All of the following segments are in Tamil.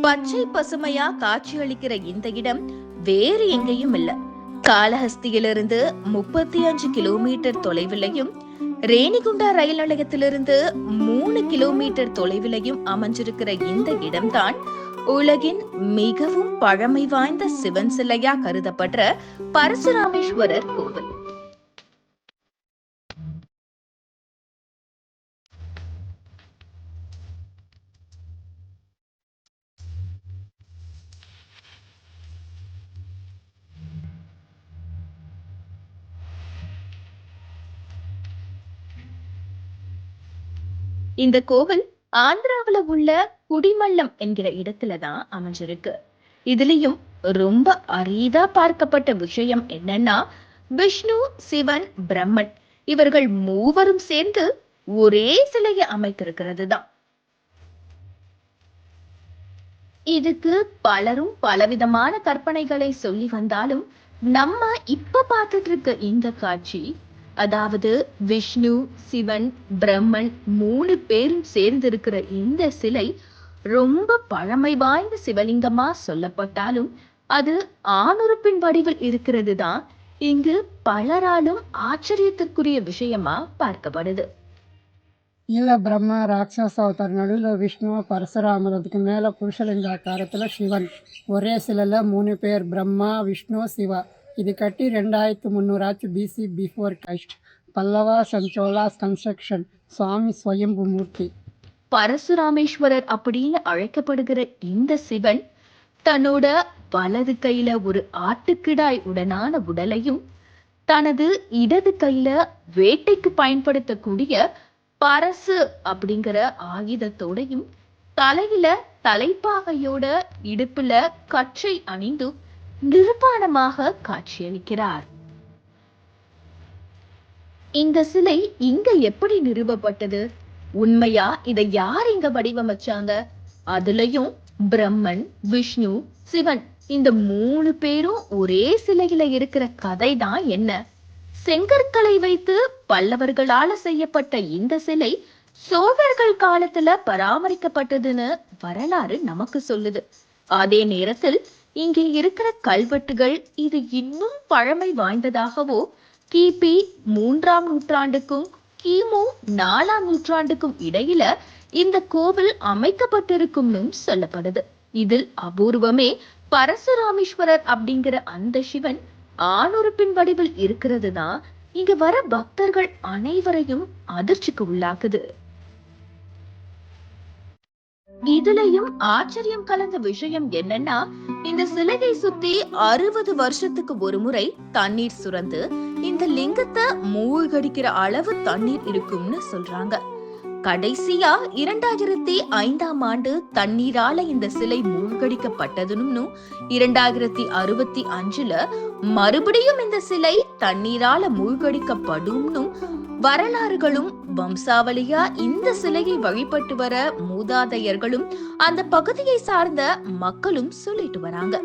பச்சை பசுமையா காட்சியளிக்கிற இந்த இடம் வேறு எங்கேயும் இல்ல. காளஹஸ்தியிலிருந்து முப்பத்தி அஞ்சு கிலோமீட்டர் தொலைவிலையும் ரேணிகுண்டா ரயில் நிலையத்திலிருந்து மூணு கிலோமீட்டர் தொலைவிலையும் அமைஞ்சிருக்கிற இந்த இடம்தான் உலகின் மிகவும் பழமை வாய்ந்த சிவன் சிலையா கருதப்படுற பரசுராமேஸ்வரர் கோவில். இந்த கோவில் ஆந்திராவுல உள்ள குடிமல்லம் என்கிற இடத்துலதான் அமைஞ்சிருக்கு. இதுலயும் ரொம்ப அரிதா பார்க்கப்பட்ட விஷயம் என்னன்னா விஷ்ணு சிவன் பிரம்மன் இவர்கள் மூவரும் சேர்ந்து ஒரே சிலையை அமைத்திருக்கிறது தான் இதுக்கு பலரும் பலவிதமான கற்பனைகளை சொல்லி வந்தாலும் நம்ம இப்ப பார்த்துட்டு இருக்க இந்த காட்சி அதாவது விஷ்ணு சிவன் பிரம்மன் மூணு பேரும் சேர்ந்து இருக்கிற இந்த சிலை ரொம்ப பழமை வாய்ந்த சிவலிங்கமா சொல்லப்பட்டாலும் அது ஆணுறுப்பின் வடிவில் இருக்கிறது தான் இங்கு பலராலும் ஆச்சரியத்திற்குரிய விஷயமா பார்க்கப்படுது. இல்லை பிரம்ம ராட்சச அவதார் நடுவில் விஷ்ணு பரசுராமர் அதுக்கு மேலே புருஷலிங்க ஆக்காரத்தில் சிவன். ஒரே சிலையில் மூணு பேர் பிரம்மா விஷ்ணு சிவா. இது கட்டி ரெண்டாயிரத்து முந்நூறாச்சு பிசி பிஃபோர் கிரைஸ்ட் பல்லவா சஞ்சோலாஸ் கன்ஸ்ட்ரக்ஷன் சுவாமி ஸ்வயம்பு மூர்த்தி. பரசுராமேஸ்வரர் அப்படின்னு அழைக்கப்படுகிற இந்த சிவன் தன்னோட வலது கையில ஒரு ஆட்டுக்கிடாய் உடனான உடலையும் தனது இடது கையில வேட்டைக்கு பயன்படுத்தக்கூடிய பரசு அப்படிங்கிற ஆயுதத்தோடையும் தலையில தலைப்பாகையோட இடுப்புல கச்சை அணிந்தும் நிர்வாணமாக காட்சியளிக்கிறார். இந்த சிலை இங்க எப்படி நிறுவப்பட்டது? உண்மையா? இதை யார் இங்க வடிவமைச்சாங்க? அதுலயும் பிரம்மன் விஷ்ணு சிவன் இந்த மூணு பேரும் ஒரே சிலையில இருக்கிற கதை தான் என்ன? செங்கற்களை வைத்து பல்லவர்களால செய்யப்பட்ட இந்த சிலை சோழர்கள் காலத்துல பராமரிக்கப்பட்டதுன்னு வரலாறு நமக்கு சொல்லுது. அதே நேரத்தில் இங்கே இருக்கிற கல்வெட்டுகள் இது இன்னும் பழமை வாய்ந்ததாகவோ கிபி மூன்றாம் நூற்றாண்டுக்கும் கிமு நாலாம் நூற்றாண்டுக்கும் இடையில இந்த கோவில் அமைக்கப்பட்டிருக்கும்னு சொல்லப்படுது. இதில் அபூர்வமே பரசுராமேஸ்வரர் அப்படிங்கிற அந்த சிவன் ஆணுறுப்பின் வடிவில் இருக்கிறது தான் இங்க வர பக்தர்கள் அனைவரையும் அதிர்ச்சிக்கு உள்ளாக்குது. இதுலயும் ஆச்சரியம் கலந்த விஷயம் என்னன்னா இந்த சிலையை சுத்தி அறுபது வருஷத்துக்கு ஒரு முறை தண்ணீர் சுரந்து இந்த லிங்கத்தை மூழ்கடிக்கிற அளவு தண்ணீர் இருக்கும்னு சொல்றாங்க. கடைசியா இரண்டாயிரத்தி ஐந்தாம் ஆண்டு தண்ணீரால இந்த சிலை மூழ்கடிக்கப்பட்டதுன்னு இரண்டாயிரத்தி அறுபத்தி அஞ்சுல மறுபடியும் இந்த சிலை தண்ணீரால மூழ்கடிக்கப்படும்னு வரலாறுகளும் வம்சாவளியா இந்த சிலையை வழிபட்டு வர மூதாதையர்களும் அந்த பகுதியை சார்ந்த மக்களும் சொல்லிட்டு வராங்க.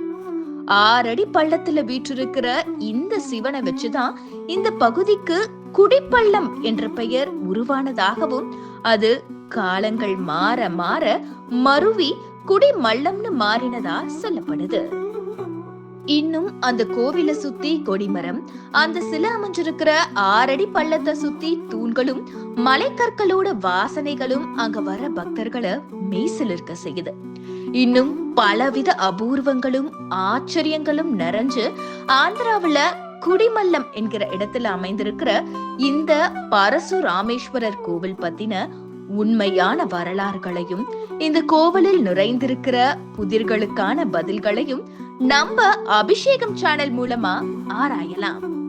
ஆறடி பள்ளத்துல வீற்றிருக்கிற இந்த சிவனை வச்சுதான் இந்த பகுதிக்கு குடிப்பள்ளம் என்ற பெயர் உருவானதாகவும் அது காலங்கள் மாற மாற மருவி குடிமல்லம்னு மாறினதா சொல்லப்படுது. இன்னும் அந்த கோவிலை சுத்தி கொடிமரம் அந்த சிலை அமைஞ்சிருக்கிற ஆறடி பள்ளத்தை சுத்தி தூண்களும் மலைக்கற்களோட வாசனைகளும் அங்க வர பக்தர்களை மெய்சிலிருக்க செய்யுது. இன்னும் பலவித அபூர்வங்களும் ஆச்சரியங்களும் நிறைஞ்சு ஆந்திராவில குடிமல்லம் என்கிற இடத்துல அமைந்திருக்கிற இந்த பரசுராமேஸ்வரர் கோவில் பத்தின உண்மையான வரலாறுகளையும் இந்த கோவிலில் நிறைந்திருக்கிற புதிர்களுக்கான பதில்களையும் நம்ம அபிஷேகம் சேனல் மூலமா ஆராயலாம்.